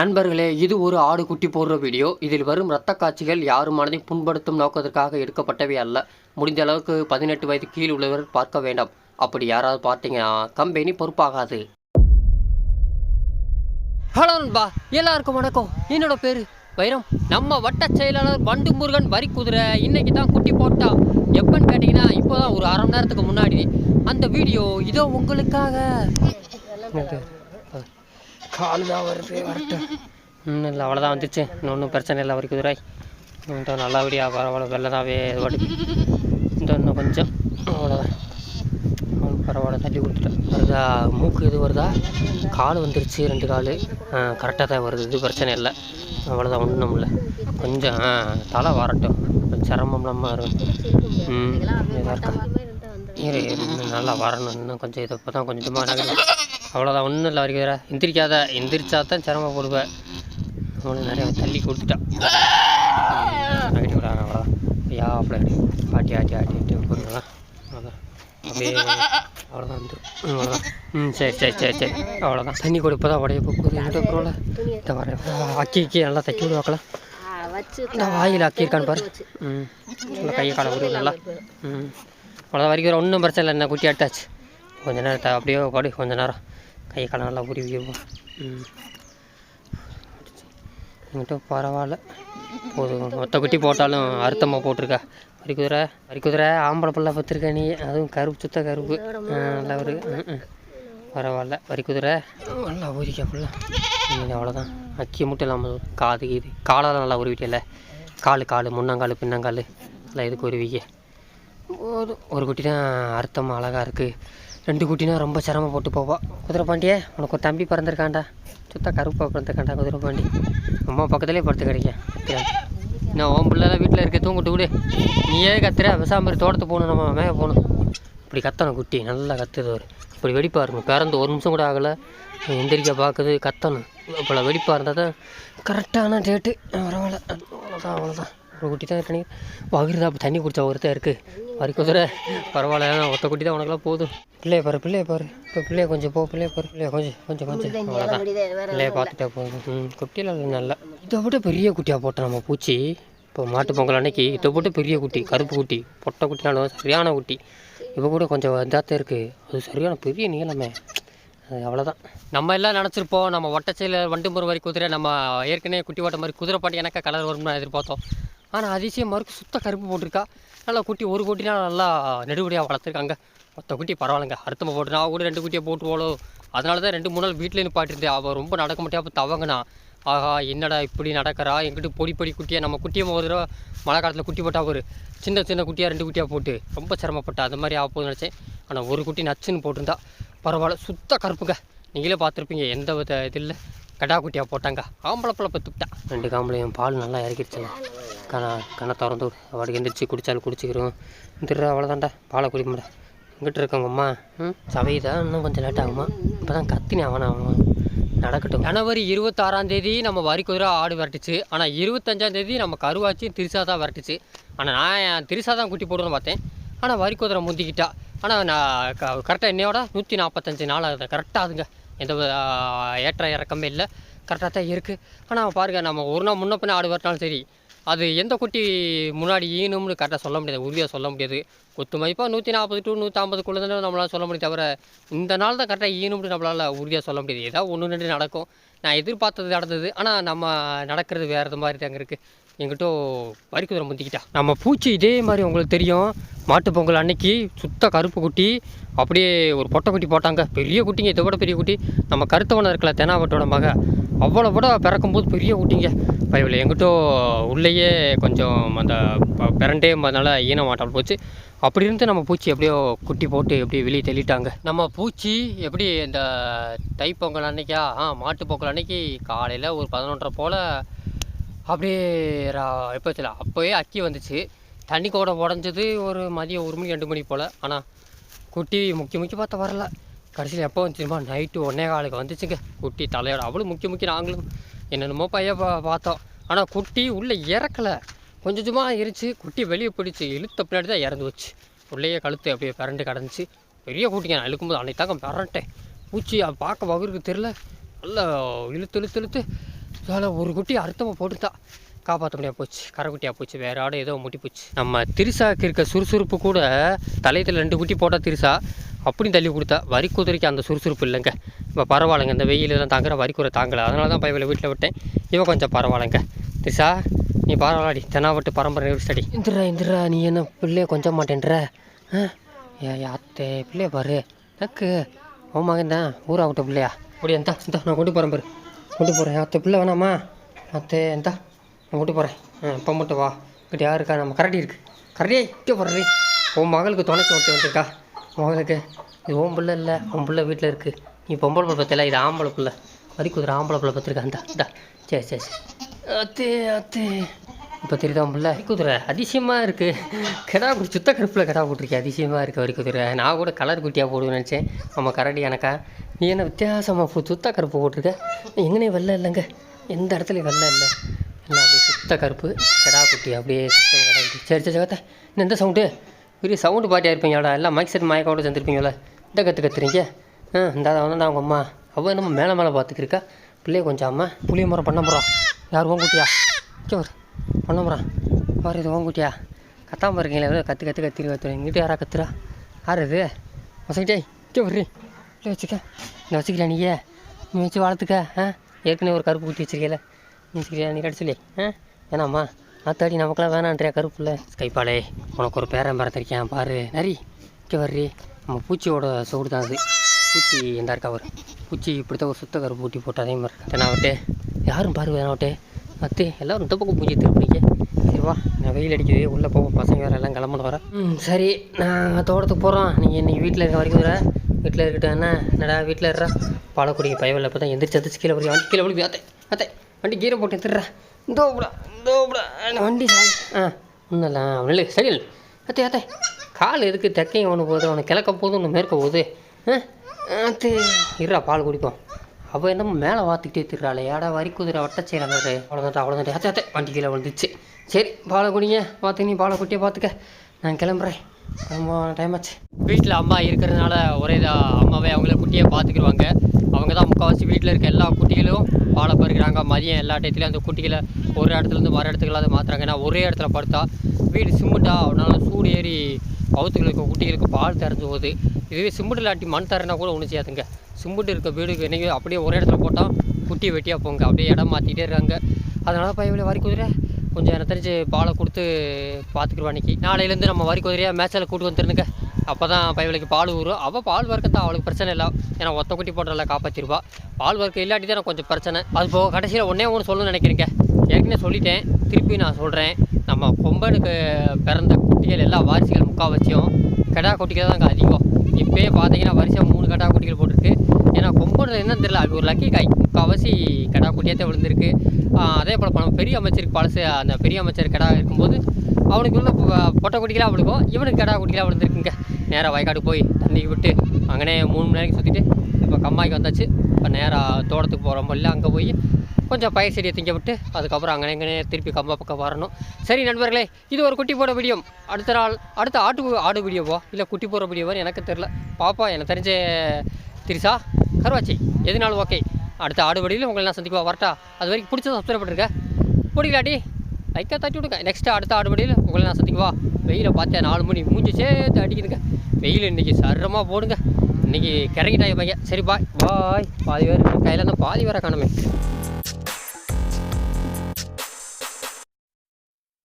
நண்பர்களே இது ஒரு ஆடு குட்டி போடுற வீடியோ. இதில் வரும் இரத்த காட்சிகள் யாரும் மனதை புண்படுத்தும் நோக்கத்திற்காக எடுக்கப்பட்டவை அல்ல. முடிந்த அளவுக்கு பதினெட்டு வயது கீழ் உள்ளவர் பார்க்க வேண்டாம். அப்படி யாராவது பார்த்தீங்கன்னா கம்பெனி பொறுப்பாகாது. ஹலோ நண்பா எல்லாருக்கும் வணக்கம். என்னோட பேர் வைரம். நம்ம வட்ட செயலாளர் வண்டு முருகன் வரி குதிரை இன்னைக்கு தான் குட்டி போட்டா. எப்பன்னு கேட்டிங்கன்னா இப்போ தான் ஒரு அரை மணி நேரத்துக்கு முன்னாடி. அந்த வீடியோ இதோ உங்களுக்காக. கால் தான் வருது வரட்டும். இன்னும் இல்லை அவ்வளோதான் வந்துச்சு. இன்னும் ஒன்றும் பிரச்சனை இல்லை வரைக்கும் குதிரை இன்னும் நல்லபடியாக பரவாயில்ல வெள்ளதாகவே இது வாட்டுக்கு இன்னும் கொஞ்சம். அவ்வளோதான் பரவாயில்ல தள்ளி கொடுத்துட்டேன். வருதா? மூக்கு இது வருதா? கால் வந்துருச்சு ரெண்டு கால். கரெக்டாக தான் வருது இது பிரச்சனை இல்லை. அவ்வளோதான் ஒன்றும் இல்லை. கொஞ்சம் தலை வரட்டும். கொஞ்சம் சிரமம் இல்லாமல் இருக்கும் ம் இதாக இருக்கா இரு இன்னும் நல்லா வரணும். இன்னும் கொஞ்சம் இதை இப்போ தான் கொஞ்சமாக நகரும் அவ்வளோதான் ஒன்றும் இல்லை வரைக்கிற எந்திரிக்காத எந்திரிச்சா தான் சிரமப்படுவேன் அவனுக்கு நிறைய தள்ளி கொடுத்துட்டான். நகட்டி விடாங்க அவ்வளோதான் ஐயா அப்படி ஆட்டி ஆட்டி ஆட்டி ஆட்டி போடுங்களா அவ்வளோதான் அப்படியே அவ்வளோதான் வந்துடும் அவ்வளோதான் ம் சரி சரி சரி சரி. அவ்வளோதான் தண்ணி கூட இப்போ தான் உடைய போகுது என்கிட்ட பரவாயில்ல இந்த வரேன் அக்கி அக்கி நல்லா தைக்கி விடுவாக்கலாம் நான் வாயில் அக்கியிருக்கான்னு பாரு. ம் நல்லா கையை காலை உருவு நல்லா. ம். அவ்வளோதான் வரைக்கும் ஒன்றும் பிரச்சனை இல்லை என்ன குட்டி எடுத்தாச்சு கொஞ்ச நேரம் த- அப்படியே படு கொஞ்ச நேரம். கை காலை நல்லா உருவி விடுவோம் ம் என்கிட்ட பரவாயில்ல. போதும். மொத்த குட்டி போட்டாலும் அறுத்தமாக போட்டிருக்கா. வரி குதிரை வரி குதிரை ஆம்பளை பிள்ளை பத்திருக்க நீ. அதுவும் கருப்பு சுத்த கருப்பு. நல்லா ஒரு. பரவாயில்ல. வரி குதிரை நல்லா ஊறிக்கா ஃபுல்லாக அவ்வளோதான் அக்கிய மட்டும் இல்லாமல் காது இது காலால் நல்லா உருவிட்டியல்ல கால் கால் முன்னங்கால் பின்னங்கால். நல்லா இதுக்கு உருவிக்க போதும். ஒரு குட்டி தான் அர்த்தமாக அழகாக இருக்குது ரெண்டு குட்டினா ரொம்ப சிரமப்பட்டு போவா. குதிரை பாண்டியே உனக்கு ஒரு தம்பி பிறந்திருக்காண்டா சுத்தா கருப்பாக பிறந்திருக்காண்டா குதிரை பாண்டி. அம்மா பக்கத்துலேயே படுத்து கிடைக்க நான் உன் பிள்ளைலாம் வீட்டில் இருக்க தூங்கிட்டு விடு. நீயே கத்துற விசாமரி தோட்டத்து போகணும் நம்ம மேக போகணும். இப்படி கத்தணும் குட்டி நல்லா கத்துது ஒரு இப்படி வெடிப்பாக இருக்கும் பிறந்து ஒரு நிமிஷம் கூட ஆகலை. எந்திரிக்க பார்க்குது கத்தணும். இப்போ வெடிப்பாக இருந்தால் தான் கரெக்டான டேட்டு பரவாயில்ல. அவ்வளோதான் அவ்வளோதான் ஒரு குட்டி தான் இருக்கணும் வகிருதா அப்போ தண்ணி குடிச்சா ஒருத்தர் இருக்குது வரி குதிரை பரவாயில்ல ஒத்த குட்டி தான் உனக்குலாம் போதும். பிள்ளைய பாரு பிள்ளைய பாரு. இப்போ பிள்ளைய கொஞ்சம் போ பிள்ளைய பாரு பிள்ளைய கொஞ்சம் கொஞ்சம் கொஞ்சம். அவ்வளோதான் பிள்ளைய பார்த்துட்டா போதும். ம் குட்டியில் நல்லா இதை விட பெரிய குட்டியாக போட்டோம் நம்ம பூச்சி. இப்போ மாட்டு பொங்கல் அன்னைக்கு இதை விட பெரிய குட்டி கருப்பு குட்டி பொட்டை குட்டினாலும் சரியான குட்டி. இப்போ கூட கொஞ்சம் இதாத்தான் இருக்குது அது சரியான பெரிய நீளமே. அது அவ்வளோதான் நம்ம எல்லாம் நினச்சிருப்போம் நம்ம ஒட்டச்சையில் வண்டு முறை வரி குதிரை நம்ம ஏற்கனவே குட்டி ஓட்ட மாதிரி குதிரை பாட்டி எனக்கு கலர் வரும்னு எதிர்பார்த்தோம். ஆனால் அதிசயமாக இருக்குது சுத்த கருப்பு போட்டிருக்கா. நல்லா குட்டி ஒரு குட்டினா நல்லா நெடுபடியாக வளர்த்துருக்காங்க. மொத்த குட்டி பரவாயில்லைங்க. அர்த்தமாக போட்டு நான் கூட ரெண்டு குட்டியை போட்டுருவாளோ. அதனால தான் ரெண்டு மூணு நாள் வீட்டில் நிப்பாட்டிருந்தேன். அவள் ரொம்ப நடக்க முடியாது அப்போ தவங்கினா ஆஹா என்னடா இப்படி நடக்கிறா? எங்கிட்ட பொடி பொடி குட்டியாக நம்ம குட்டியை ஒரு தடவை மழை காலத்தில் குட்டி போட்டால் ஒரு சின்ன சின்ன குட்டியாக ரெண்டு குட்டியாக போட்டு ரொம்ப சிரமப்பட்டா. அது மாதிரி ஆக போகுதுன்னு நினச்சேன். ஆனால் ஒரு குட்டி நச்சுன்னு போட்டிருந்தா பரவாயில்ல. சுத்த கருப்புங்க. நீங்களே பார்த்துருப்பீங்க. எந்த வித இது இல்லை. கடா குட்டியாக போட்டாங்க. ஆம்பளை பழப்ப துப்பிட்டா. ரெண்டு காம்பளையும் பால் நல்லா இறக்கிடுச்சுங்க கண கணை திறந்து விடு. அவளுக்கு எந்திரிச்சு குடிச்சாலும் குடிச்சிக்கிறோம் திருட அவ்வளோதான்டா பாலை குடிக்க முடியாது எங்கிட்ட இருக்கவங்க அம்மா? ம்? சவைதா இன்னும் கொஞ்சம் லேட் ஆகுமா? இப்போ தான் கத்தினே அவன் அவன் நடக்கட்டும். ஜனவரி இருபத்தாறாம் தேதி நம்ம வரி குதிரை ஆடு விரட்டுச்சு. ஆனால் இருபத்தஞ்சாம் தேதி நம்ம கருவாச்சி திருசா தான் விரட்டுச்சு. ஆனால் நான் என் திருசா தான் குட்டி போடுன்னு பார்த்தேன். ஆனால் வரி குதிரை முந்திக்கிட்டா. ஆனால் நான் கரெக்டாக என்னையோட? நூற்றி நாற்பத்தஞ்சு நாள் ஆகுது. கரெக்டாக அதுங்க எந்த ஏற்ற இறக்கமே இல்லை. கரெக்டாக தான் இருக்குது ஆனால் பாருங்கள் நம்ம ஒரு நாள் முன்ன பின்ன ஆடு வரட்டாலும் சரி அது எந்த குட்டி முன்னாடி ஈனும்னு கரெக்டாக சொல்ல முடியாது உறுதியாக சொல்ல முடியாது. கொத்து மதிப்பாக நூற்றி நாற்பது டு நூற்றி ஐம்பதுக்குள்ளே தானே நம்மளால் சொல்ல முடியும் தவிர இந்த நாள் தான் கரெக்டாக ஈனும்னு நம்மளால் உறுதியாக சொல்ல முடியாது. ஏதாவது ஒன்று ரெண்டு நடக்கும். நான் எதிர்பார்த்தது நடந்தது. ஆனால் நம்ம நடக்கிறது வேறு மாதிரி தாங்க இருக்குது எங்கிட்ட வரிக்குதிரை முந்திக்கிட்டா. நம்ம பூச்சி இதே மாதிரி உங்களுக்கு தெரியும். மாட்டு பொங்கல் அன்னைக்கு சுத்த கருப்பு குட்டி அப்படியே ஒரு பொட்டை குட்டி போட்டாங்க. பெரிய குட்டிங்க இதை விட பெரிய குட்டி. நம்ம கருத்தவனை இருக்கல தெனாவட்டோட மக. அவ்வளோ விட பிறக்கும்போது பெரிய குட்டிங்க. பயவில் எங்கிட்ட உள்ளேயே கொஞ்சம் அந்த பிறண்டே அதனால் ஈன மாட்டால் போச்சு. அப்படி இருந்து நம்ம பூச்சி எப்படியோ குட்டி போட்டு எப்படியோ வெளியே தள்ளிட்டாங்க. நம்ம பூச்சி எப்படி இந்த தைப்பொங்கல் அன்னைக்கா? ஆ மாட்டு பொங்கல் அன்னைக்கு காலையில் ஒரு பதினொன்றரை போல் அப்படியே ரா- எப்போ வச்சல அப்போயே அக்கி வந்துச்சு. தண்ணி கூட உடஞ்சது ஒரு மதியம் ஒரு மணி ரெண்டு மணி போல். ஆனால் குட்டி முக்கிய முக்கிய பார்த்தா வரல. கடைசியில் எப்போ வந்துச்சுமா நைட்டு ஒன்னே காலுக்கு வந்துச்சுங்க. குட்டி தலையோட. அவ்வளோ முக்கிய முக்கிய நாங்களும். என்னென்னமோ பையன் பா பார்த்தோம். ஆனால் குட்டி உள்ளே இறக்கலை. கொஞ்சம் கொஞ்சமாக இருந்துச்சு குட்டி வெளியே பிடிச்சி இழுத்த பின்னாடி தான் இறந்து வச்சு உள்ளேயே கழுத்து அப்படியே பிறண்டு கிடந்துச்சு. பெரிய குட்டிங்க. நான் இழுக்கும்போது அன்னைக்கு தாங்க பிறண்டேன் பூச்சி பார்க்க வகுருக்கு தெரில நல்லா இழுத்து இழுத்து இழுத்து. அதில் ஒரு குட்டி அர்த்தமாக போட்டுட்டா. காப்பாற்ற முடியாது போச்சு. கரைக்குட்டியாக போச்சு. வேற ஆடு ஏதோ முட்டி போச்சு. நம்ம திரிசாக்கு இருக்க சுறுசுறுப்பு கூட தலையத்தில் ரெண்டு குட்டி போட்டால் திருசா அப்படியும் தள்ளி கொடுத்தா வரி குதிரைக்கு அந்த சுறுசுறுப்பு இல்லைங்க. இப்போ பரவாயில்லைங்க. இந்த வெயிலெல்லாம் தாங்குற வரிக்குறை தாங்கலை. அதனால தான் பையவில் வீட்டில் விட்டேன். இவன் கொஞ்சம் பரவாயில்லைங்க. திருசா நீ பரவாயில்லாடி. தென்னாவட்டு பரம்பரை நிறுத்தடி இந்திரா இந்திரா நீ என்ன பிள்ளைய கொஞ்சம் மாட்டேன்ற? ஏ அத்தை பிள்ளைய பாரு. எனக்கு உன் மகன் தான் ஊராகட்டும் பிள்ளையா? அப்படி எந்தா இந்த நான் கொண்டு போகிறேன் பாரு. கொண்டு போகிறேன் அத்தை பிள்ளை வேணாமா? அத்தை எந்தா நான் கொண்டு போகிறேன் ஆ இப்போ மட்டும் வா. இங்கிட்ட யார் இருக்கா? நம்ம கரடி இருக்குது கரடியே இங்கே போடுறே உன் மகளுக்கு துணைக்கு ஒருத்தர் வந்துருக்கா. மகளுக்கு இது உன் பிள்ளை இல்லை உன் பிள்ளை வீட்டில் இருக்குது நீ பொம்பளை பிள்ளை பற்றில இது ஆம்பளை பிள்ளை. வரி குதிரை ஆம்பளை பிள்ளை பார்த்துருக்கா அந்த இந்தா. சரி சரி சரி. அத்தே அத்தே. இப்போ தெரியுதா பிள்ளை? வரி குதிரை அதிசயமாக இருக்குது கிடா குடி சுத்த கருப்பில் கிடா போட்டிருக்கேன் அதிசயமாக இருக்குது வரி குதிரை. நான் கூட கலர் குட்டியாக போடுவேன்னு நினச்சேன். நம்ம கரடி எனக்கா. நீ என்ன வித்தியாசமாக போ சுத்த கருப்பு போட்டிருக்க எங்கனே வெள்ளை இல்லைங்க. எந்த இடத்துலையும் வெள்ளை இல்லை. எல்லாம் அப்படியே சுத்த கருப்பு கெடா குட்டி அப்படியே சுத்தம் கிடா குட்டி. சரி சரி சகத்தா இன்னும் எந்த சவுண்டு பெரிய சவுண்டு பாட்டியாக இருப்பீங்களா? எல்லாம் மைக் செட் மயக்கோட சேர்ந்துருப்பீங்களா இந்த கற்று கத்துறீங்க? ஆ இந்த வந்து அவங்க அம்மா. அவள் நம்ம மேலே மேலே பார்த்துக்கிருக்கா பிள்ளைய கொஞ்சம் அம்மா புளிய மரம் பண்ண போகிறான் யார் ஓங்குட்டியா இங்கே வரு பண்ண போகிறான் பாரு இது ஓங்குட்டியா கத்தாமல் இருக்கீங்களா கற்று கற்று கத்திரி கத்துறேன் இங்கிட்ட யாரா கத்துறா? யார் இது? மசங்கிட்டே இங்கே வர்றி இல்லை வச்சுக்க. இல்லை வச்சுக்கிறியா நீயே? நீ வச்சு வளர்த்துக்க ஆ? ஏற்கனவே ஒரு கருப்பு குட்டி வச்சிருக்கல நீ வச்சுக்கிறியா நீ கடிச்சு சொல்லி ஆ? வேணாம்மா. அத்தாடி நமக்கெல்லாம் வேணான்றியா கருப்புல? கைப்பாலே உனக்கு ஒரு பேரன் பறத்திருக்கேன் பாரு. நரி இங்கே வர்றி. நம்ம பூச்சியோட சோடு தான் அது. பூச்சி எந்த இருக்கா ஒரு பூச்சி இப்படித்தான் ஒரு சுத்த கருப்பு ஊட்டி போட்டு அதே மாதிரி தானே நான் யாரும் பாரு வேணாவட்டே அத்து எல்லோரும் எல்லாரும் இந்த பக்கம் பூச்சி திருப்பிடிக்க சரிவா நான் வெயில் அடிக்குது. உள்ளே போவோம். பசங்க வேறு எல்லாம் கிளம்பணும் வரேன் ம் சரி. நான் தோட்டத்துக்கு போகிறோம் நீங்கள் இன்றைக்கி வீட்டில் இருக்க வரைக்கும் வர. வீட்டில் இருக்கட்டும் என்ன என்னடா வீட்டில் இருறா பாலக்குடிங்க பயவில் இப்போ தான் எந்திரிச்சு எந்திரிச்சு கீழே வரைக்கும் வண்டி கீழே விழுது அத்தை அத்தை. வண்டி கீரை போட்டு எடுத்துடுறா. தோபுடா தோபுடா வண்டி ஆ ஒன்றும் இல்லை சரி இல்லை அத்தை அத்தை கால் எதுக்கு தெக்கையும் ஒன்று போகுது? அவனை கிழக்க போகுது ஒன்று மேற்க போகுது. ஆ அத்தை இருறா பால் குடிப்போம். அவள் என்னமோ மேலே வாத்துக்கிட்டே திருறாள் ஏடா வரி குதிரை வட்ட அந்த அவ்வளோதான் அவ்வளோதான் அத்தை அத்தை வண்டி கீழே விழுந்துச்சு சரி பாலை குடிங்க பார்த்து நீ பாலை குட்டியை பார்த்துக்க. நான் கிளம்புறேன். ரொம்ப டைம் ஆச்சு. வீட்டில் அம்மா இருக்கிறதுனால ஒரே இதாக அம்மாவே அவங்கள குட்டியை பார்த்துக்கிடுவாங்க அவங்க தான் முக்கால்வாசி வீட்டில் இருக்க எல்லா குட்டிகளும் பாலை பறிக்கிறாங்க மதியம் எல்லா டயத்துலையும் அந்த குட்டிகளை ஒரு இடத்துலேருந்து மறு இடத்துக்குலாம் அதை மாற்றுறாங்க ஏன்னா ஒரே இடத்துல படுத்தா வீடு சிமெண்டா அவனால சூடு ஏறி பௌத்துகளுக்கு குட்டிகளுக்கு பால் திறந்து போகுது. இதுவே சிமெண்ட் இல்லாட்டி மண் தரனா கூட ஒன்று செய்யாதுங்க. சிமெண்ட் இருக்க வீடுக்கு என்னைக்கு அப்படியே ஒரே இடத்துல போட்டால் குட்டி வெட்டியாக போங்க. அப்படியே இடம் மாற்றிட்டே இருக்காங்க. அதனால் பையன் வரி குதிரை. கொஞ்சம் எனக்கு தெரிஞ்சு பாலை கொடுத்து பார்த்துக்குருவா அன்றைக்கி நாளையிலேருந்து நம்ம வரி குதிரையாக மேட்சில் கூட்டு வந்துருந்துங்க அப்போ தான் பையலுக்கு பால் ஊறும். அவள் பால் வர்க்கத்தான் அவளுக்கு பிரச்சனை இல்லை. ஏன்னா ஒத்த குட்டி போட்டல காப்பாற்றிருவா பால் வர்க்கம் இல்லாட்டி தான் எனக்கு கொஞ்சம் பிரச்சனை. அது போக கடைசியில் ஒன்றே ஒன்று சொல்லணும்னு நினைக்கிறேங்க. ஏற்கனவே சொல்லிட்டேன். திருப்பி நான் சொல்கிறேன் நம்ம கொம்பனுக்கு பிறந்த குட்டிகள் எல்லா வாரிசுகள் முக்கால்வாசியும் கெடா குட்டிகள் தாங்க அதிகம். இப்போயே பார்த்தீங்கன்னா வரிசையாக மூணு கடா குட்டிகள் போட்டிருக்கு. ஏன்னா கொம்பனில் என்னன்னு தெரியல. அது ஒரு லக்கி காய் முக்கால்வாசி கடா குட்டியாக விழுந்திருக்கு. அதே போல் நம்ம பெரிய அமைச்சருக்கு பழசு அந்த பெரிய அமைச்சர் கடா இருக்கும்போது அவனுக்கு உள்ள பொட்டை குட்டிகளாக விழுக்கும் இவனுக்கு கடா குட்டிகளாக விழுந்திருக்குங்க. நேராக வயக்காடு போய் தண்ணிக்கு விட்டு அங்கனே மூணு மணி நேரம் சுற்றிட்டு இப்போ கம்மாய்க்கு வந்தாச்சு. இப்போ நேராக தோட்டத்துக்கு போகிற இல்லை அங்கே போய் கொஞ்சம் பயிர் செடியை திங்க விட்டு அதுக்கப்புறம் அங்கே எங்கே திருப்பி கம்பா பக்கம் வரணும். சரி நண்பர்களே இது ஒரு குட்டி போட வீடியோ. அடுத்த நாள் அடுத்த ஆட்டு ஆடு வீடியோவோ? இல்லை குட்டி போடுற வீடியோவோ எனக்கு தெரில பாப்பா எனக்கு தெரிஞ்ச திரிசா கருவாச்சி. எதுனாலும் ஓகே அடுத்த ஆடு வடியில் உங்களை நான் சந்திக்குவா வரட்டா? அது வரைக்கும் பிடிச்சது சப்ஸ்கிரைப் பண்ணிருக்க பிடிக்கலாட்டி லைக்காக தட்டி விடுங்க. நெக்ஸ்ட்டு அடுத்த ஆடு வடியில் உங்களை நான் சந்திக்குவா. வெயிலை பார்த்தேன் நாலு மணி மூஞ்சி சேர்த்து அடிக்குதுங்க. வெயில் இன்றைக்கி சரமாக போடுங்க. இன்றைக்கி கிறங்கிட்டாங்க பையன். சரி பாய் பாய் பாதி பேர் கையில் தான் பாதி வேற காணுமே.